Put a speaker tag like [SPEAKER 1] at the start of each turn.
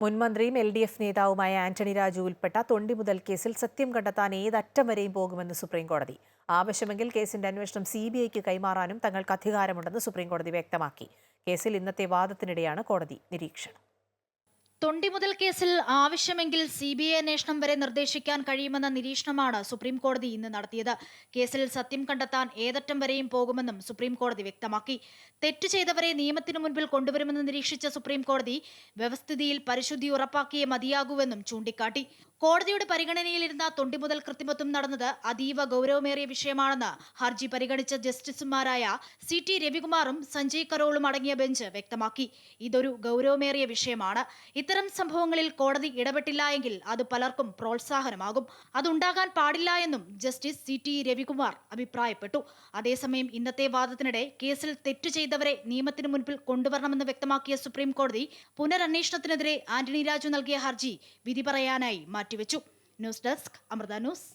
[SPEAKER 1] മുൻമന്ത്രിയും L D F നേതാവുമായ ആന്റണി രാജു ഉൾപ്പെട്ട തൊണ്ടി മുതൽ കേസിൽ സത്യം കണ്ടെത്താൻ ഏതറ്റം വരെയും പോകുമെന്ന് സുപ്രീംകോടതി ആവശ്യമെങ്കിൽ കേസിന്റെ അന്വേഷണം സി ബി ഐക്ക് കൈമാറാനും തങ്ങൾക്ക് അധികാരമുണ്ടെന്ന് സുപ്രീംകോടതി വ്യക്തമാക്കി. കേസിൽ ഇന്നത്തെ വാദത്തിനിടെയാണ് കോടതി നിരീക്ഷണം.
[SPEAKER 2] തൊണ്ടി മുതൽ കേസിൽ ആവശ്യമെങ്കിൽ സി ബി ഐ അന്വേഷണം വരെ നിർദ്ദേശിക്കാൻ കഴിയുമെന്ന നിരീക്ഷണമാണ് സുപ്രീം കോടതി ഇന്ന് നടത്തിയത്. കേസിൽ സത്യം കണ്ടെത്താൻ ഏതറ്റം വരെയും പോകുമെന്നും സുപ്രീം കോടതി വ്യക്തമാക്കി. തെറ്റ് ചെയ്തവരെ നിയമത്തിനു മുൻപിൽ കൊണ്ടുവരുമെന്ന് നിരീക്ഷിച്ച സുപ്രീം കോടതി വ്യവസ്ഥിതിയിൽ പരിശുദ്ധി ഉറപ്പാക്കിയേ മതിയാകൂവെന്നും ചൂണ്ടിക്കാട്ടി. കോടതിയുടെ പരിഗണനയിലിരുന്ന തൊണ്ടി മുതൽ കൃത്രിമത്വം നടന്നത് അതീവ ഗൗരവമേറിയ വിഷയമാണെന്ന് ഹർജി പരിഗണിച്ച ജസ്റ്റിസുമാരായ സി ടി രവികുമാറും സഞ്ജയ് കരോളും അടങ്ങിയ ബെഞ്ച് വ്യക്തമാക്കി. ഇതൊരു ഗൗരവമേറിയ വിഷയമാണ്. ഇത്തരം സംഭവങ്ങളിൽ കോടതി ഇടപെട്ടില്ല എങ്കിൽ അത് പലർക്കും പ്രോത്സാഹനമാകും. അതുണ്ടാകാൻ പാടില്ല എന്നും ജസ്റ്റിസ് സി ടി രവികുമാർ അഭിപ്രായപ്പെട്ടു. അതേസമയം ഇന്നത്തെ വാദത്തിനിടെ കേസിൽ തെറ്റു ചെയ്തവരെ നിയമത്തിന് മുൻപിൽ കൊണ്ടുവരണമെന്ന് വ്യക്തമാക്കിയ സുപ്രീം കോടതി പുനരന്വേഷണത്തിനെതിരെ ആന്റണി രാജു നൽകിയ ഹർജി വിധി പറയാനായി മാറ്റിവെച്ചു. News desk Amrita news.